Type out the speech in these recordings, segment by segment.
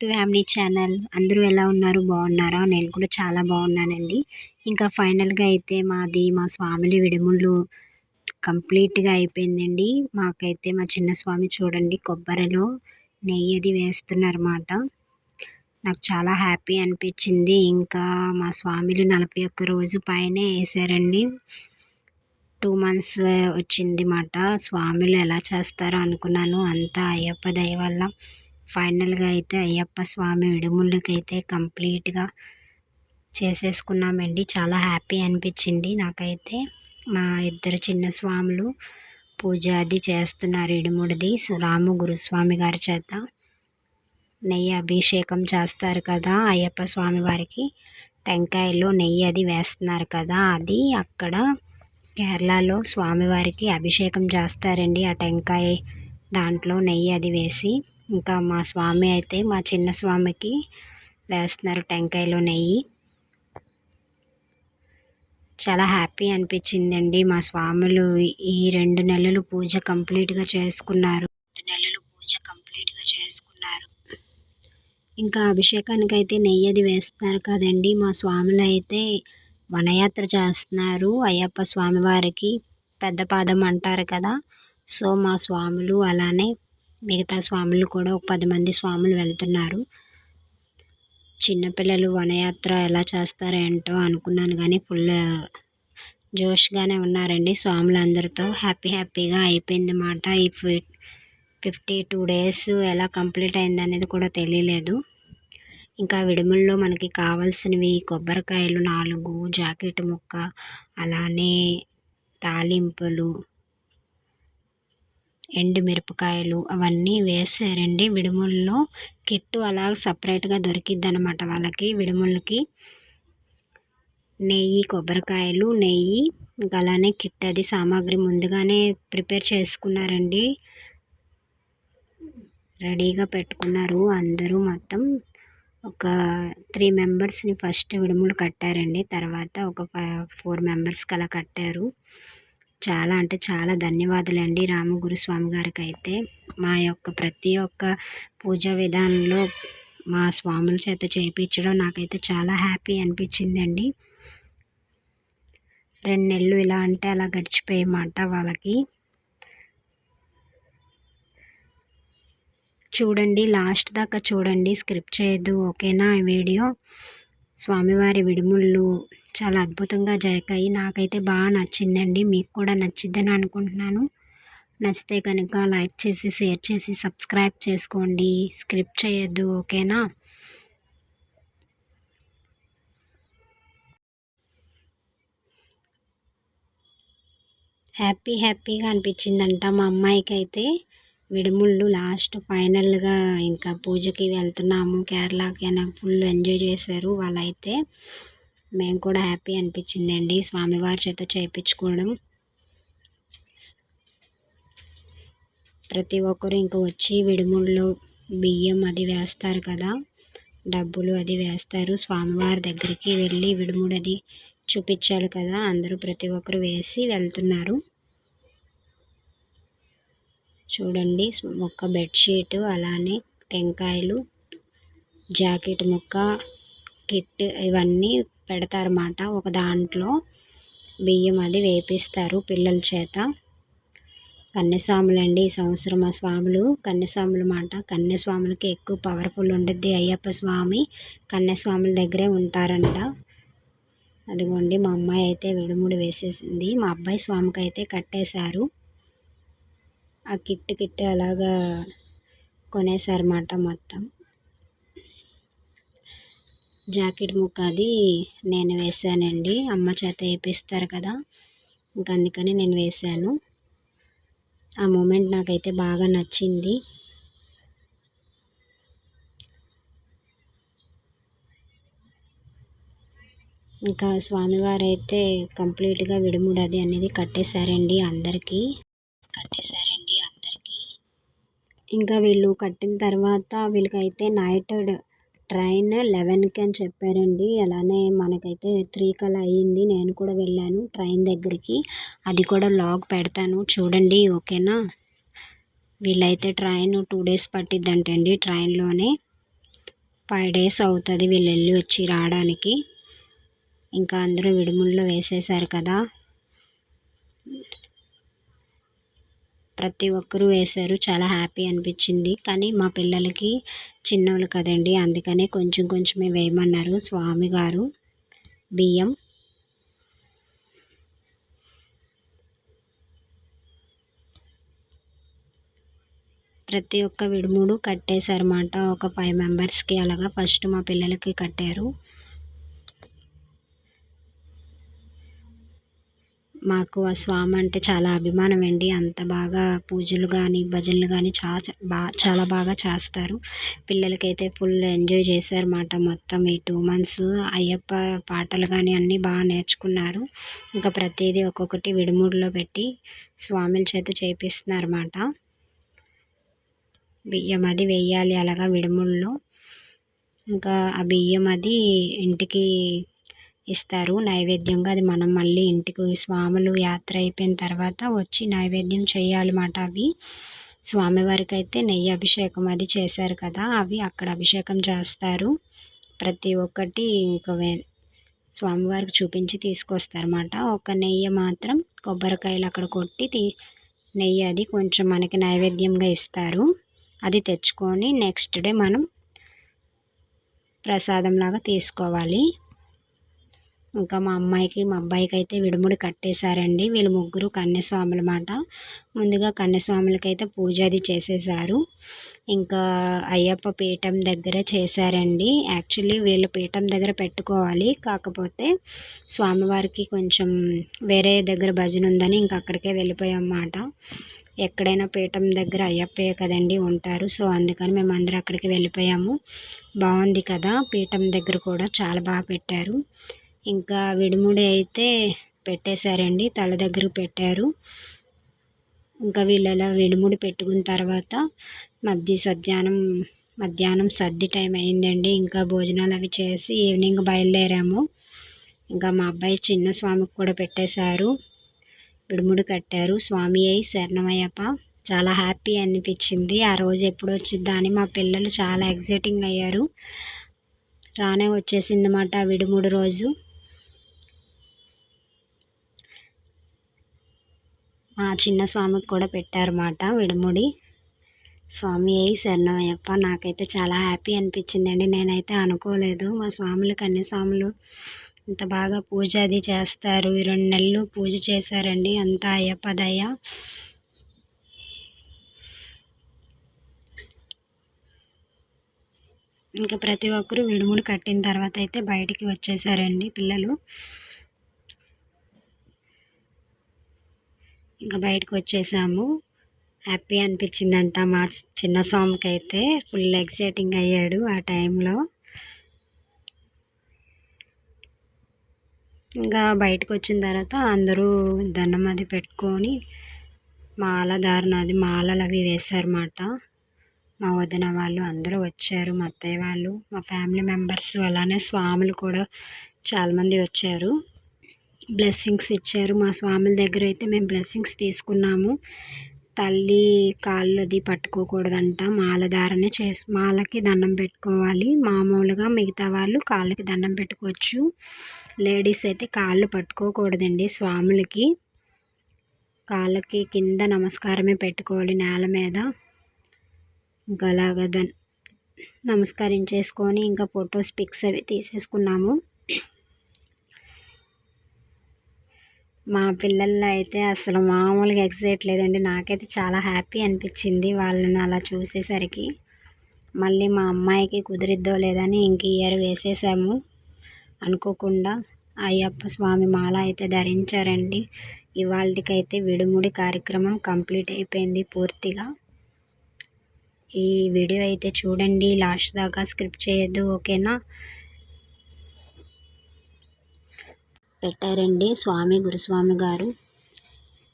To family channel అందరూ ఎలా ఉన్నారు? బాగున్నారా? నేను కూడా చాలా బాగున్నానండి. ఇంకా ఫైనల్గా అయితే మాది మా స్వామిని విడుముళ్ళు కంప్లీట్గా అయిపోయిందండి. మాకైతే మా చిన్న స్వామి చూడండి కొబ్బరిలో నెయ్యి అది వేస్తున్నారన్నమాట. నాకు చాలా హ్యాపీ అనిపించింది. ఇంకా మా స్వామిలు నలభై ఒక్క రోజు పైనే వేసారండి. టూ మంత్స్ వచ్చింది మాట. స్వామిలు ఎలా చేస్తారో అనుకున్నాను. అంతా అయ్యప్ప దయ వల్ల. ఫైనల్గా అయితే అయ్యప్ప స్వామి విడుముళ్ళకి అయితే కంప్లీట్గా చేసేసుకున్నామండి. చాలా హ్యాపీ అనిపించింది. నాకైతే మా ఇద్దరు చిన్న స్వాములు పూజ అది చేస్తున్నారు ఇడుముడిది రాము గురుస్వామి గారి చేత నెయ్యి అభిషేకం చేస్తారు కదా అయ్యప్ప స్వామి వారికి. టెంకాయలో నెయ్యి అది వేస్తున్నారు కదా అది అక్కడ కేరళలో స్వామివారికి అభిషేకం చేస్తారండి. ఆ టెంకాయ దాంట్లో నెయ్యి అది వేసి ఇంకా మా స్వామి అయితే మా చిన్న స్వామికి వేస్తున్నారు టెంకాయలో నెయ్యి. చాలా హ్యాపీ అనిపించిందండి. మా స్వాములు ఈ రెండు నెలలు పూజ కంప్లీట్గా చేసుకున్నారు. రెండు నెలలు పూజ కంప్లీట్గా చేసుకున్నారు. ఇంకా అభిషేకానికి అయితే నెయ్యి అది వేస్తున్నారు కదండి. మా స్వాములు అయితే వనయాత్ర చేస్తున్నారు. అయ్యప్ప స్వామివారికి పెద్ద పాదం అంటారు కదా. సో మా స్వాములు అలానే మిగతా స్వాములు కూడా ఒక పది మంది స్వాములు వెళ్తున్నారు. చిన్నపిల్లలు వనయాత్ర ఎలా చేస్తారో ఏంటో అనుకున్నాను కానీ ఫుల్ జోష్గానే ఉన్నారండి స్వాములు అందరితో హ్యాపీ హ్యాపీగా అయిపోయింది మాట. ఈ ఫిఫ్టీ టూ డేస్ ఎలా కంప్లీట్ అయింది అనేది కూడా తెలియలేదు. ఇంకా విడుముల్లో మనకి కావాల్సినవి కొబ్బరికాయలు నాలుగు జాకెట్ ముక్క అలానే తాలింపులు ఎండు మిరపకాయలు అవన్నీ వేసారండి విడుముల్లో కిట్టు అలా సపరేట్గా దొరికిద్ది అనమాట వాళ్ళకి విడుములకి. నెయ్యి కొబ్బరికాయలు నెయ్యి ఇంకా అలానే కిట్ అది సామాగ్రి ముందుగానే ప్రిపేర్ చేసుకున్నారండి. రెడీగా పెట్టుకున్నారు అందరూ మొత్తం. ఒక త్రీ మెంబర్స్ని ఫస్ట్ విడుములు కట్టారండి. తర్వాత ఒక ఫోర్ మెంబర్స్కి అలా కట్టారు. చాలా అంటే చాలా ధన్యవాదాలండి రాము గురుస్వామి గారికి అయితే మా యొక్క ప్రతి ఒక్క పూజా విధానంలో మా స్వాముల చేత చేయించడం నాకైతే చాలా హ్యాపీ అనిపించిందండి. రెండు నెలలు ఇలా అంటే అలా గడిచిపోయమాట వాళ్ళకి. చూడండి లాస్ట్ దాకా చూడండి స్క్రిప్ట్ చేయదు ఓకేనా ఈ వీడియో? స్వామివారి విడుముళ్ళు చాలా అద్భుతంగా జరిగాయి. నాకైతే బాగా నచ్చిందండి. మీకు కూడా నచ్చిద్దని అనుకుంటున్నాను. నచ్చితే కనుక లైక్ చేసి షేర్ చేసి సబ్స్క్రైబ్ చేసుకోండి. స్క్రిప్ట్ చేయొద్దు ఓకేనా? హ్యాపీ హ్యాపీగా అనిపించిందంట మా అమ్మాయికి అయితే విడుముళ్ళు లాస్ట్ ఫైనల్గా ఇంకా పూజకి వెళ్తున్నాము. కేరళకి అని ఫుల్ ఎంజాయ్ చేశారు. వాళ్ళైతే మేము కూడా హ్యాపీ అనిపించిందండి. స్వామివారి చేత చేయించుకోవడం. ప్రతి ఒక్కరు ఇంకా వచ్చి విడుముళ్ళు బియ్యం అది వేస్తారు కదా డబ్బులు అది వేస్తారు. స్వామివారి దగ్గరికి వెళ్ళి విడుముడు అది చూపించాలి కదా. అందరూ ప్రతి ఒక్కరు వేసి వెళ్తున్నారు. చూడండి ఒక బెడ్షీట్ అలానే టెంకాయలు జాకెట్ ముక్క కిట్ ఇవన్నీ పెడతారన్నమాట. ఒక దాంట్లో బియ్యం అది వేపిస్తారు పిల్లల చేత. కన్యస్వాములు ఈ సంవత్సరం ఆ స్వాములు కన్యస్వాములు మాట కన్యస్వాములకి ఎక్కువ పవర్ఫుల్ ఉంటుంది అయ్యప్ప స్వామి. కన్యస్వాముల దగ్గరే ఉంటారంట. అదిగోండి మా అమ్మాయి అయితే విడుముడి వేసేసింది. మా అబ్బాయి స్వామికి అయితే కట్టేశారు. ఆ కిట్ కిట్ అలాగా కొనేసారన్నమాట మొత్తం. జాకెట్ ముక్క అది నేను వేసానండి అమ్మ చేత వేపిస్తారు కదా ఇంకా అందుకని నేను వేసాను ఆ మూమెంట్ నాకైతే బాగా నచ్చింది. ఇంకా స్వామివారు అయితే కంప్లీట్గా విడుముడది అనేది కట్టేశారండి అందరికీ. కట్టేశారు. ఇంకా వీళ్ళు కట్టిన తర్వాత వీళ్ళకైతే నైట్ ట్రైన్ లెవెన్కి అని చెప్పారండి. అలానే మనకైతే త్రీ కల్లా అయ్యింది. నేను కూడా వెళ్ళాను ట్రైన్ దగ్గరికి. అది కూడా లాగ్ పెడతాను. చూడండి ఓకేనా? వీళ్ళైతే ట్రైన్ టూ డేస్ పట్టిద్దంటండి. ట్రైన్లోనే ఫైవ్ డేస్ అవుతుంది వీళ్ళు వెళ్ళి వచ్చి రావడానికి. ఇంకా అందరూ విడుముల్లో వేసేసారు కదా. ప్రతి ఒక్కరూ వేశారు. చాలా హ్యాపీ అనిపించింది. కానీ మా పిల్లలకి చిన్నోళ్ళు కదండి అందుకనే కొంచెం కొంచెమే వేయమన్నారు. స్వామి గారు బియ్యం. ప్రతి ఒక్క విడుముడు కట్టేశారన్నమాట. ఒక ఫైవ్ మెంబర్స్కి అలాగా ఫస్ట్ మా పిల్లలకి కట్టారు. మాకు ఆ స్వామి అంటే చాలా అభిమానం అండి. అంత బాగా పూజలు కానీ భజనలు కానీ చాలా బా చాలా బాగా చేస్తారు. పిల్లలకైతే ఫుల్ ఎంజాయ్ చేశారన్నమాట మొత్తం ఈ టూ మంత్స్. అయ్యప్ప పాటలు కానీ అన్నీ బాగా నేర్చుకున్నారు. ఇంకా ప్రతిదీ ఒక్కొక్కటి విడుముడిలో పెట్టి స్వామిల చేత చేపిస్తున్నారన్నమాట. బియ్యం అది వేయాలి అలాగా విడుముల్లో ఇంకా ఆ బియ్యం అది ఇంటికి ఇస్తారు. నైవేద్యంగా అది మనం మళ్ళీ ఇంటికి స్వాములు యాత్ర అయిపోయిన తర్వాత వచ్చి నైవేద్యం చేయాలన్నమాట అవి. స్వామివారికి అయితే నెయ్యి అభిషేకం అది చేశారు కదా అవి అక్కడ అభిషేకం చేస్తారు. ప్రతి ఒక్కటి ఇంకా స్వామివారికి చూపించి తీసుకొస్తారన్నమాట ఒక నెయ్యి మాత్రం కొబ్బరికాయలు అక్కడ కొట్టి నెయ్యి అది కొంచెం మనకి నైవేద్యంగా ఇస్తారు. అది తెచ్చుకొని నెక్స్ట్ డే మనం ప్రసాదంలాగా తీసుకోవాలి. ఇంకా మా అమ్మాయికి మా అబ్బాయికి అయితే విడుముడి కట్టేశారండి. వీళ్ళు ముగ్గురు కన్యస్వాములు అన్నమాట ముందుగా కన్యస్వాములకి అయితే పూజ అది చేసేసారు ఇంకా అయ్యప్ప పీఠం దగ్గర చేశారండి. యాక్చువల్లీ వీళ్ళు పీఠం దగ్గర పెట్టుకోవాలి. కాకపోతే స్వామివారికి కొంచెం వేరే దగ్గర భజన ఉందని ఇంక అక్కడికే వెళ్ళిపోయాం అన్నమాట ఎక్కడైనా పీఠం దగ్గర అయ్యప్పే కదండి ఉంటారు. సో అందుకని మేము అందరం అక్కడికి వెళ్ళిపోయాము. బాగుంది కదా పీఠం దగ్గర కూడా చాలా బాగా పెట్టారు. ఇంకా విడిముడి అయితే పెట్టేశారండి తల దగ్గర పెట్టారు. ఇంకా వీళ్ళలా విడిముడి పెట్టుకున్న తర్వాత మధ్య సధ్యాహ్నం మధ్యాహ్నం సర్ది టైం అయిందండి. ఇంకా భోజనాలు అవి చేసి ఈవినింగ్ బయలుదేరాము. ఇంకా మా అబ్బాయి చిన్న స్వామికి కూడా పెట్టేశారు. విడుముడు కట్టారు. స్వామి అయి శరణమయ్యప్ప. చాలా హ్యాపీ అనిపించింది. ఆ రోజు ఎప్పుడు వచ్చిద్దా అని మా పిల్లలు చాలా ఎగ్జైటింగ్ అయ్యారు. రానే వచ్చేసింది అన్నమాట విడుముడు రోజు. చిన్న స్వామికి కూడా పెట్టారన్నమాట విడుముడి. స్వామి అయ్యి శరణమయ్యప్ప నాకైతే చాలా హ్యాపీ అనిపించిందండి. నేనైతే అనుకోలేదు మా స్వాములు కన్య స్వాములు ఇంత బాగా పూజ అది చేస్తారు. ఈ రెండు నెలలు పూజ చేశారండి. అంతా అయ్యప్ప దయ. ఇంకా ప్రతి ఒక్కరు విడుముడు కట్టిన తర్వాత అయితే బయటికి వచ్చేసారండి పిల్లలు. ఇంకా బయటకు వచ్చేసాము. హ్యాపీ అనిపించిందంట మా చిన్న స్వామికి అయితే ఫుల్ ఎక్సైటింగ్ అయ్యాడు ఆ టైంలో. ఇంకా బయటకు వచ్చిన తర్వాత అందరూ దండం అది పెట్టుకొని మాల ధారణ అది మాలలు అవి వేశారన్నమాట. మా వదిన వాళ్ళు అందరూ వచ్చారు మా అత్తయ్య వాళ్ళు మా ఫ్యామిలీ మెంబర్స్ అలానే స్వాములు కూడా చాలామంది వచ్చారు. బ్లెస్సింగ్స్ ఇచ్చారు. మా స్వాముల దగ్గర అయితే మేము బ్లెస్సింగ్స్ తీసుకున్నాము. తల్లి కాళ్ళు అది పట్టుకోకూడదంట మాలధారణ చేసి మాలకి దండం పెట్టుకోవాలి. మామూలుగా మిగతా వాళ్ళు కాళ్ళకి దండం పెట్టుకోవచ్చు. లేడీస్ అయితే కాళ్ళు పట్టుకోకూడదండి స్వాములకి. కాళ్ళకి కింద నమస్కారమే పెట్టుకోవాలి నేల మీద. ఇంకా అలాగ నమస్కరించేసుకొని ఇంకా ఫొటోస్ పిక్స్ అవి తీసేసుకున్నాము. మా పిల్లల్లో అయితే అసలు మామూలుగా ఎక్సైట్ లేదండి. నాకైతే చాలా హ్యాపీ అనిపించింది వాళ్ళని అలా చూసేసరికి. మళ్ళీ మా అమ్మాయికి కుదిరిద్దో లేదని ఇంక ఇయర్ వేసేసాము. అనుకోకుండా అయ్యప్ప స్వామి మాల అయితే ధరించారండి. ఇవాళకైతే విడుముడి కార్యక్రమం కంప్లీట్ అయిపోయింది పూర్తిగా. ఈ వీడియో అయితే చూడండి. లాస్ట్ దాకా స్క్రిప్ట్ చేయొద్దు ఓకేనా? పెట్టారండి. స్వామి గురుస్వామి గారు.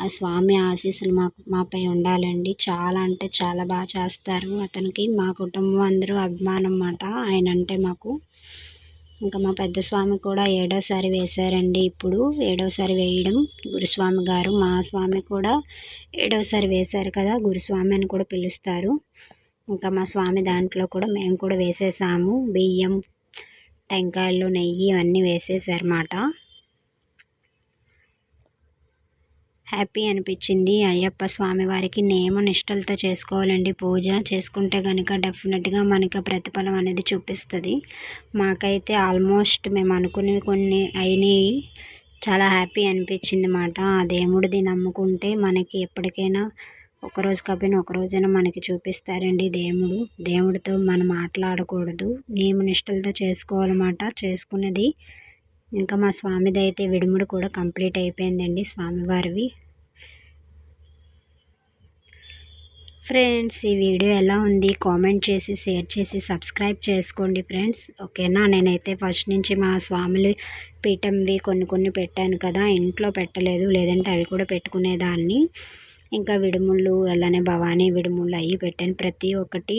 ఆ స్వామి ఆశీస్సులు మాకు మాపై ఉండాలండి. చాలా అంటే చాలా బాగా చేస్తారు. అతనికి మా కుటుంబం అందరూ అభిమానం అన్నమాట. ఆయన అంటే మాకు. ఇంకా మా పెద్ద స్వామి కూడా ఏడోసారి వేశారండి ఇప్పుడు. ఏడోసారి వేయడం గురుస్వామి గారు. మా స్వామి కూడా ఏడోసారి వేశారు కదా గురుస్వామి అని కూడా పిలుస్తారు. ఇంకా మా స్వామి దాంట్లో కూడా మేము కూడా వేసేసాము. బియ్యం టెంకాయలు నెయ్యి అన్నీ వేసేసారన్నమాట. హ్యాపీ అనిపించింది. అయ్యప్ప స్వామి వారికి నియమ నిష్టలతో చేసుకోవాలండి. పూజ చేసుకుంటే కనుక డెఫినెట్గా మనకి ప్రతిఫలం అనేది చూపిస్తుంది. మాకైతే ఆల్మోస్ట్ మేము అనుకునే కొన్ని అయినాయి. చాలా హ్యాపీ అనిపించింది మాట. ఆ దేవుడిది నమ్ముకుంటే మనకి ఎప్పటికైనా ఒకరోజు కాకపోయినా ఒకరోజైనా మనకి చూపిస్తారండి దేవుడు. దేవుడితో మనం మాట్లాడకూడదు. నియమ నిష్టలతో చేసుకోవాలన్నమాట చేసుకున్నది ఇంకా మా స్వామిది అయితే విడుముడు కూడా కంప్లీట్ అయిపోయిందండి స్వామివారివి. ఫ్రెండ్స్ ఈ వీడియో ఎలా ఉంది? కామెంట్ చేసి షేర్ చేసి సబ్స్క్రైబ్ చేసుకోండి ఫ్రెండ్స్. ఓకేనా? నేనైతే ఫస్ట్ నుంచి మా స్వాములు పీఠంవి కొన్ని కొన్ని పెట్టాను కదా. ఇంట్లో పెట్టలేదు. లేదంటే అవి కూడా పెట్టుకునేదాన్ని. ఇంకా విడుముళ్ళు అలానే భవానీ విడుముళ్ళు అవి పెట్టాను. ప్రతి ఒక్కటి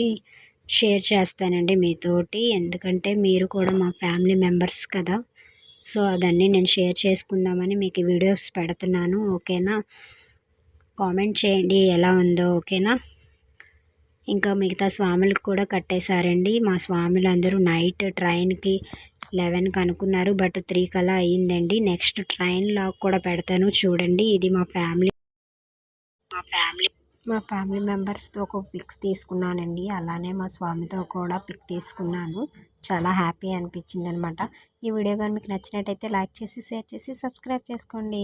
షేర్ చేస్తానండి మీతోటి. ఎందుకంటే మీరు కూడా మా ఫ్యామిలీ మెంబర్స్ కదా. సో అదన్నీ నేను షేర్ చేసుకుందామని మీకు వీడియోస్ పెడుతున్నాను. ఓకేనా? కామెంట్ చేయండి ఎలా ఉందో. ఓకేనా? ఇంకా మిగతా స్వాములకు కూడా కట్టేశారండి. మా స్వాములు అందరూ నైట్ ట్రైన్కి లెవెన్కి అనుకున్నారు బట్ త్రీ కలా అయ్యిందండి. నెక్స్ట్ ట్రైన్ లాక్ కూడా పెడతాను చూడండి. ఇది మా ఫ్యామిలీ మా ఫ్యామిలీ మా ఫ్యామిలీ మెంబర్స్తో ఒక పిక్స్ తీసుకున్నానండి. అలానే మా స్వామితో కూడా పిక్ తీసుకున్నాను. చాలా హ్యాపీ అనిపించింది అనమాట ఈ వీడియో కానీ మీకు నచ్చినట్టయితే లైక్ చేసి షేర్ చేసి సబ్స్క్రైబ్ చేసుకోండి.